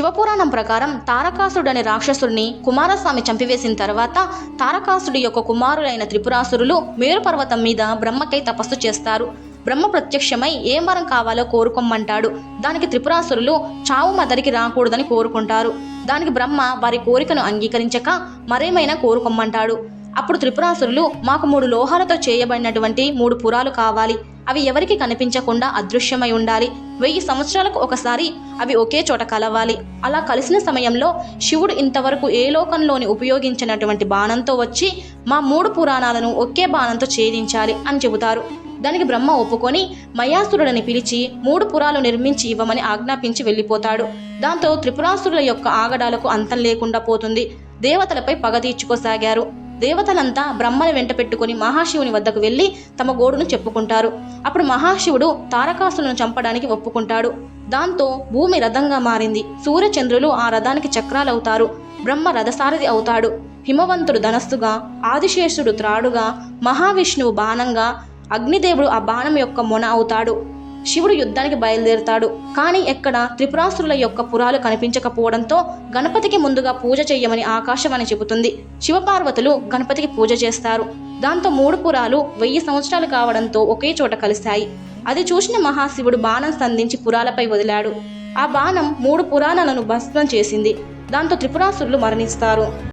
శివపురాణం ప్రకారం తారకాసుడు అనే రాక్షసుడిని కుమారస్వామి చంపివేసిన తర్వాత తారకాసుడి యొక్క కుమారులైన త్రిపురాసురులు మేరుపర్వతం మీద బ్రహ్మకై తపస్సు చేస్తారు. బ్రహ్మ ప్రత్యక్షమై ఏ వరం కావాలో కోరుకోమంటాడు దానికి త్రిపురాసురులు చావు మదరికి రాకూడదని కోరుకుంటారు. దానికి బ్రహ్మ వారి కోరికను అంగీకరించక మరేమైనా కోరుకోమంటాడు అప్పుడు త్రిపురాసురులు మాకు మూడు లోహాలతో చేయబడినటువంటి మూడు పురాలు కావాలి. అవి ఎవరికి కనిపించకుండా అదృశ్యమై ఉండాలి. వెయ్యి సంవత్సరాలకు ఒకసారి అవి ఒకే చోట కలవాలి. అలా కలిసిన సమయంలో శివుడు ఇంతవరకు ఏ లోకంలోని ఉపయోగించినటువంటి బాణంతో వచ్చి మా మూడు పురాణాలను ఒకే బాణంతో ఛేదించాలి అని చెబుతారు. దానికి బ్రహ్మ ఒప్పుకొని మయాసురుడని పిలిచి మూడు పురాలు నిర్మించి ఇవ్వమని ఆజ్ఞాపించి వెళ్ళిపోతాడు. దాంతో త్రిపురాసురుల యొక్క ఆగడాలకు అంతం లేకుండా పోతుంది. దేవతలపై పగ తీర్చుకోసాగారు. దేవతలంతా బ్రహ్మని వెంట పెట్టుకుని మహాశివుని వద్దకు వెళ్ళి తమ గోడును చెప్పుకుంటారు. అప్పుడు మహాశివుడు తారకాసులను చంపడానికి ఒప్పుకుంటాడు. దాంతో భూమి రథంగా మారింది. సూర్యచంద్రులు ఆ రథానికి చక్రాలవుతారు. బ్రహ్మ రథసారథి అవుతాడు. హిమవంతుడు ధనస్సుగా ఆదిశేషుడు త్రాడుగా మహావిష్ణువు బాణంగా అగ్నిదేవుడు ఆ బాణం యొక్క మొన అవుతాడు. శివుడు యుద్ధానికి బయలుదేరుతాడు. కానీ ఎక్కడ త్రిపురాసురుల యొక్క పురాలు కనిపించకపోవడంతో గణపతికి ముందుగా పూజ చేయమని ఆకాశవాణి చెబుతుంది. శివపార్వతులు గణపతికి పూజ చేస్తారు. దాంతో మూడు పురాలు వెయ్యి సంవత్సరాలు కావడంతో ఒకే చోట కలిశాయి. అది చూసిన మహాశివుడు బాణం సంధించి పురాలపై వదిలాడు. ఆ బాణం మూడు పురాణాలను భస్మం చేసింది. దాంతో త్రిపురాసురులు మరణిస్తారు.